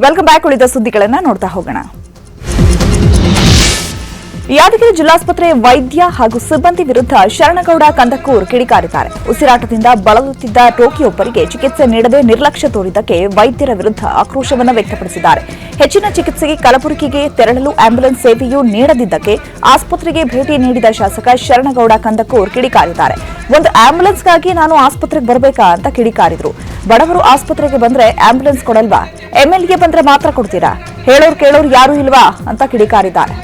Welcome back ಉಳಿದ ಸುದ್ದಿಗಳನ್ನ ನೋಡ್ತಾ ಹೋಗೋಣ. ಯಾದಗಿರಿ ಜಿಲ್ಲಾಸ್ಪತ್ರೆ ವೈದ್ಯ ಹಾಗೂ ಸಿಬ್ಬಂದಿ ವಿರುದ್ಧ ಶರಣಗೌಡ ಕಂದಕೂರ್ ಕಿಡಿಕಾರಿದ್ದಾರೆ. ಉಸಿರಾಟದಿಂದ ಬಳಲುತ್ತಿದ್ದ ಟೋಕಿಯೊಬ್ಬರಿಗೆ ಚಿಕಿತ್ಸೆ ನೀಡದೆ ನಿರ್ಲಕ್ಷ್ಯ ತೋರಿದ್ದಕ್ಕೆ ವೈದ್ಯರ ವಿರುದ್ಧ ಆಕ್ರೋಶವನ್ನು ವ್ಯಕ್ತಪಡಿಸಿದ್ದಾರೆ. ಹೆಚ್ಚಿನ ಚಿಕಿತ್ಸೆಗೆ ಕಲಬುರಗಿಗೆ ತೆರಳಲು ಆಂಬ್ಯುಲೆನ್ಸ್ ಸೇವೆಯೂ ನೀಡದಿದ್ದಕ್ಕೆ ಆಸ್ಪತ್ರೆಗೆ ಭೇಟಿ ನೀಡಿದ ಶಾಸಕ ಶರಣಗೌಡ ಕಂದಕೂರ್ ಕಿಡಿಕಾರಿದ್ದಾರೆ. ಒಂದು ಆಂಬ್ಯುಲೆನ್ಸ್ಗಾಗಿ ನಾನು ಆಸ್ಪತ್ರೆಗೆ ಬರಬೇಕಾ ಅಂತ ಕಿಡಿಕಾರಿದ್ರು. ಬಡವರು ಆಸ್ಪತ್ರೆಗೆ ಬಂದ್ರೆ ಆಂಬ್ಯುಲೆನ್ಸ್ ಕೊಡಲ್ವಾ? ಎಂಎಲ್ಎ ಬಂದ್ರೆ ಮಾತ್ರ ಕೊಡ್ತೀರಾ? ಹೇಳೋರು ಕೇಳೋರು ಯಾರೂ ಇಲ್ವಾ? ಅಂತ ಕಿಡಿಕಾರಿದ್ದಾರೆ.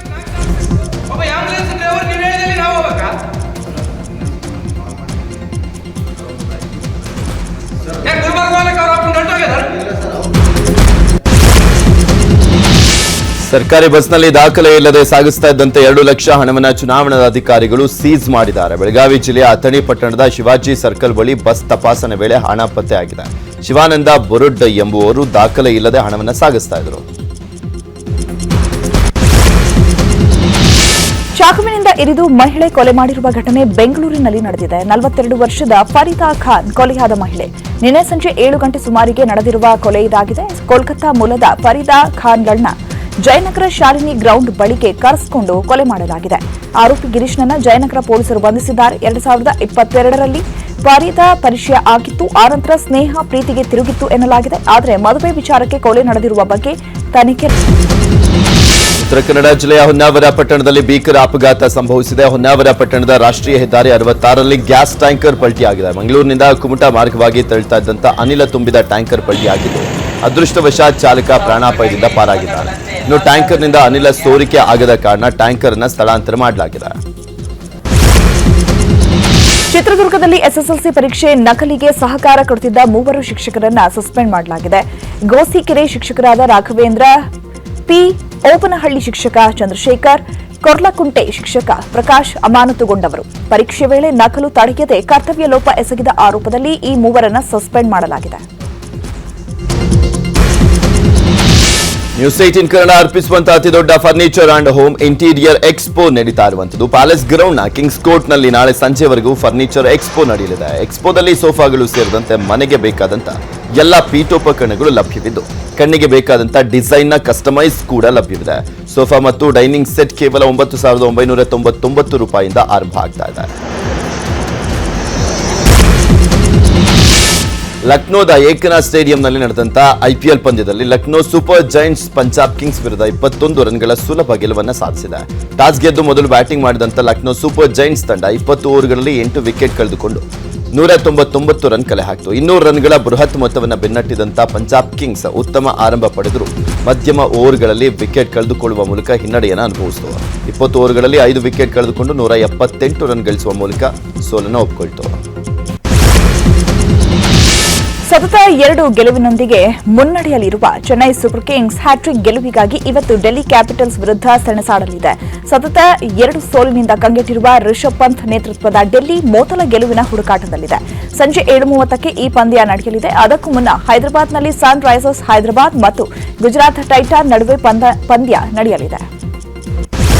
ಸರ್ಕಾರಿ ಬಸ್ನಲ್ಲಿ ದಾಖಲೆ ಇಲ್ಲದೆ ಸಾಗಿಸ್ತಾ ಇದ್ದಂತೆ ಎರಡು ಲಕ್ಷ ಚುನಾವಣಾ ಚುನಾವಣಾಧಿಕಾರಿಗಳು ಸೀಜ್ ಮಾಡಿದ್ದಾರೆ. ಬೆಳಗಾವಿ ಜಿಲ್ಲೆಯ ಅಥಣಿ ಪಟ್ಟಣದ ಶಿವಾಜಿ ಸರ್ಕಲ್ ಬಳಿ ಬಸ್ ತಪಾಸಣೆ ವೇಳೆ ಹಣ ಪತ್ತೆಯಾಗಿದೆ ಶಿವಾನಂದ ಬೊರುಡ್ ಎಂಬುವರು ದಾಖಲೆ ಇಲ್ಲದೆ ಹಣವನ್ನು ಸಾಗಿಸ್ತಾ ಇದ್ರು ಚಾಕುವಿನಿಂದ ಇರಿದು ಮಹಿಳೆ ಕೊಲೆ ಮಾಡಿರುವ ಘಟನೆ ಬೆಂಗಳೂರಿನಲ್ಲಿ ನಡೆದಿದೆ. ನಲವತ್ತೆರಡು ವರ್ಷದ ಫರೀದಾ ಖಾನ್ ಕೊಲೆಯಾದ ಮಹಿಳೆ. ನಿನ್ನೆ ಸಂಜೆ ಏಳು ಗಂಟೆ ಸುಮಾರಿಗೆ ನಡೆದಿರುವ ಕೊಲೆ ಇದಾಗಿದೆ. ಕೋಲ್ಕತ್ತಾ ಮೂಲದ ಫರೀದಾ ಖಾನ್ಗಳನ್ನ ಜಯನಗರ ಶಾಲಿನಿ ಗ್ರೌಂಡ್ ಬಳಿಗೆ ಕರೆಸಿಕೊಂಡು ಕೊಲೆ ಮಾಡಲಾಗಿದೆ. ಆರೋಪಿ ಗಿರೀಶ್ನನ್ನ ಜಯನಗರ ಪೊಲೀಸರು ಬಂಧಿಸಿದ್ದಾರೆ. ಎರಡು ಸಾವಿರದ ಇಪ್ಪತ್ತೆರಡರಲ್ಲಿ ಪರಿದ ಪರಿಚಯ ಆಗಿತ್ತು. ಆನಂತರ ಸ್ನೇಹ ಪ್ರೀತಿಗೆ ತಿರುಗಿತ್ತು ಎನ್ನಲಾಗಿದೆ. ಆದರೆ ಮದುವೆ ವಿಚಾರಕ್ಕೆ ಕೊಲೆ ನಡೆದಿರುವ ಬಗ್ಗೆ ತನಿಖೆ ಉತ್ತರ ಕನ್ನಡ ಜಿಲ್ಲೆಯ ಹೊನ್ನಾವರ ಪಟ್ಟಣದಲ್ಲಿ ಭೀಕರ ಅಪಘಾತ ಸಂಭವಿಸಿದೆ. ಹೊನ್ನಾವರ ಪಟ್ಟಣದ ರಾಷ್ಟ್ರೀಯ ಹೆದ್ದಾರಿ ಅರವತ್ತಾರರಲ್ಲಿ ಗ್ಯಾಸ್ ಟ್ಯಾಂಕರ್ ಪಲ್ಟಿಯಾಗಿದೆ. ಮಂಗಳೂರಿನಿಂದ ಕುಮಟಾ ಮಾರ್ಗವಾಗಿ ತೆರಳುತ್ತಾ ಅನಿಲ ತುಂಬಿದ ಟ್ಯಾಂಕರ್ ಪಲ್ಟಿಯಾಗಿದ್ದು ಅದೃಷ್ಟವಶಾತ್ ಚಾಲಕ ಪ್ರಾಣಾಪಾಯದಿಂದ ಪಾರಾಗಿದ್ದಾರೆ ಇನ್ನು ಟ್ಯಾಂಕರ್ನಿಂದ ಅನಿಲ ಸೋರಿಕೆ ಆಗದ ಕಾರಣ ಟ್ಯಾಂಕರ್ ಅನ್ನ ಸ್ಥಳಾಂತರ ಮಾಡಲಾಗಿದೆ. ಚಿತ್ರದುರ್ಗದಲ್ಲಿ ಎಸ್ಎಸ್ಎಲ್ಸಿ ಪರೀಕ್ಷೆ ನಕಲಿಗೆ ಸಹಕಾರ ಕೊಡುತ್ತಿದ್ದ ಮೂವರು ಶಿಕ್ಷಕರನ್ನ ಸಸ್ಪೆಂಡ್ ಮಾಡಲಾಗಿದೆ. ಗೋಸಿಕೆರೆ ಶಿಕ್ಷಕರಾದ ರಾಘವೇಂದ್ರ, ಪಿ. ಓಪನಹಳ್ಳಿ ಶಿಕ್ಷಕ ಚಂದ್ರಶೇಖರ್, ಕೊರ್ಲಕುಂಟೆ ಶಿಕ್ಷಕ ಪ್ರಕಾಶ್ ಅಮಾನತುಗೊಂಡವರು. ಪರೀಕ್ಷೆ ವೇಳೆ ನಕಲು ತಡೆಯದೆ ಕರ್ತವ್ಯ ಲೋಪ ಎಸಗಿದ ಆರೋಪದಲ್ಲಿ ಈ ಮೂವರನ್ನ ಸಸ್ಪೆಂಡ್ ಮಾಡಲಾಗಿದೆ. ನ್ಯೂಸ್ ಇನ್ ಕನ್ನಡ ಅರ್ಪಿಸುವಂತಹ ಅತಿ ದೊಡ್ಡ furniture and home interior expo ನಡೀತಾ ಇರುವಂತದ್ದು ಪ್ಯಾಲೇಸ್ ಗ್ರೌಂಡ್ನ ಕಿಂಗ್ಸ್ ಕೋರ್ಟ್ನಲ್ಲಿ ನಾಳೆ ಸಂಜೆವರೆಗೂ ಫರ್ನಿಚರ್ ಎಕ್ಸ್ಪೋ ನಡೆಯಲಿದೆ. ಎಕ್ಸ್ಪೋದಲ್ಲಿ ಸೋಫಾಗಳು ಸೇರಿದಂತೆ ಮನೆಗೆ ಬೇಕಾದಂತ ಎಲ್ಲ ಪೀಠೋಪಕರಣಗಳು ಲಭ್ಯವಿದ್ದು, ಕಣ್ಣಿಗೆ ಬೇಕಾದಂತಹ ಡಿಸೈನ್ನ ಕಸ್ಟಮೈಸ್ ಕೂಡ ಲಭ್ಯವಿದೆ. ಸೋಫಾ ಮತ್ತು ಡೈನಿಂಗ್ ಸೆಟ್ ಕೇವಲ ಒಂಬತ್ತು ಸಾವಿರದ ಒಂಬೈನೂರ ತೊಂಬತ್ತೊಂಬತ್ತು ರೂಪಾಯಿಂದ ಆರಂಭ ಆಗ್ತಾ ಇದೆ. ಲಕ್ನೋದ ಏಕನಾಥ್ ಸ್ಟೇಡಿಯಂನಲ್ಲಿ ನಡೆದಂತ ಐಪಿಎಲ್ ಪಂದ್ಯದಲ್ಲಿ Lucknow Super Giants Punjab Kings ವಿರುದ್ಧ ಇಪ್ಪತ್ತೊಂದು ರನ್ಗಳ ಸುಲಭ ಗೆಲುವನ್ನ ಸಾಧಿಸಿದೆ. ಟಾಸ್ ಗೆದ್ದು ಮೊದಲು ಬ್ಯಾಟಿಂಗ್ ಮಾಡಿದಂತ ಲಕ್ನೋ ಸೂಪರ್ ಜೈಂಟ್ಸ್ ತಂಡ ಇಪ್ಪತ್ತು ಓವರ್ಗಳಲ್ಲಿ ಎಂಟು ವಿಕೆಟ್ ಕಳೆದುಕೊಂಡು ನೂರ ತೊಂಬತ್ತೊಂಬತ್ತು ರನ್ ಕಲೆ ಹಾಕಿತು. ಇನ್ನೂರು ರನ್ಗಳ ಬೃಹತ್ ಮೊತ್ತವನ್ನು ಬೆನ್ನಟ್ಟಿದಂತ ಪಂಜಾಬ್ ಕಿಂಗ್ಸ್ ಉತ್ತಮ ಆರಂಭ ಪಡೆದರು. ಮಧ್ಯಮ ಓವರ್ಗಳಲ್ಲಿ ವಿಕೆಟ್ ಕಳೆದುಕೊಳ್ಳುವ ಮೂಲಕ ಹಿನ್ನಡೆಯನ್ನು ಅನುಭವಿಸಿತು. ಇಪ್ಪತ್ತು ಓವರ್ಗಳಲ್ಲಿ ಐದು ವಿಕೆಟ್ ಕಳೆದುಕೊಂಡು ನೂರ ಎಪ್ಪತ್ತೆಂಟು ರನ್ ಗಳಿಸುವ ಮೂಲಕ ಸೋಲನ್ನು ಒಪ್ಪಿಕೊಳ್ತು. ಸತತ ಎರಡು ಗೆಲುವಿನೊಂದಿಗೆ ಮುನ್ನಡೆಯಲಿರುವ ಚೆನ್ನೈ ಸೂಪರ್ ಕಿಂಗ್ಸ್ ಹ್ಯಾಟ್ರಿಕ್ ಗೆಲುವಿಗಾಗಿ ಇವತ್ತು ಡೆಲ್ಲಿ ಕ್ಯಾಪಿಟಲ್ಸ್ ವಿರುದ್ಧ ಸೆಣಸಾಡಲಿದೆ. ಸತತ ಎರಡು ಸೋಲಿನಿಂದ ಕಂಗೆಟ್ಟಿರುವ ರಿಷಬ್ ಪಂತ್ ನೇತೃತ್ವದ ಡೆಲ್ಲಿ ಮೊದಲ ಗೆಲುವಿನ ಹುಡುಕಾಟದಲ್ಲಿದೆ. ಸಂಜೆ ಏಳು ಮೂವತ್ತಕ್ಕೆ ಈ ಪಂದ್ಯ ನಡೆಯಲಿದೆ. ಅದಕ್ಕೂ ಮುನ್ನ ಹೈದರಾಬಾದ್ನಲ್ಲಿ ಸನ್ ರೈಸರ್ಸ್ ಹೈದರಾಬಾದ್ ಮತ್ತು ಗುಜರಾತ್ ಟೈಟಾನ್ ನಡುವೆ ಪಂದ್ಯ ಪಂದ್ಯ ನಡೆಯಲಿದೆ.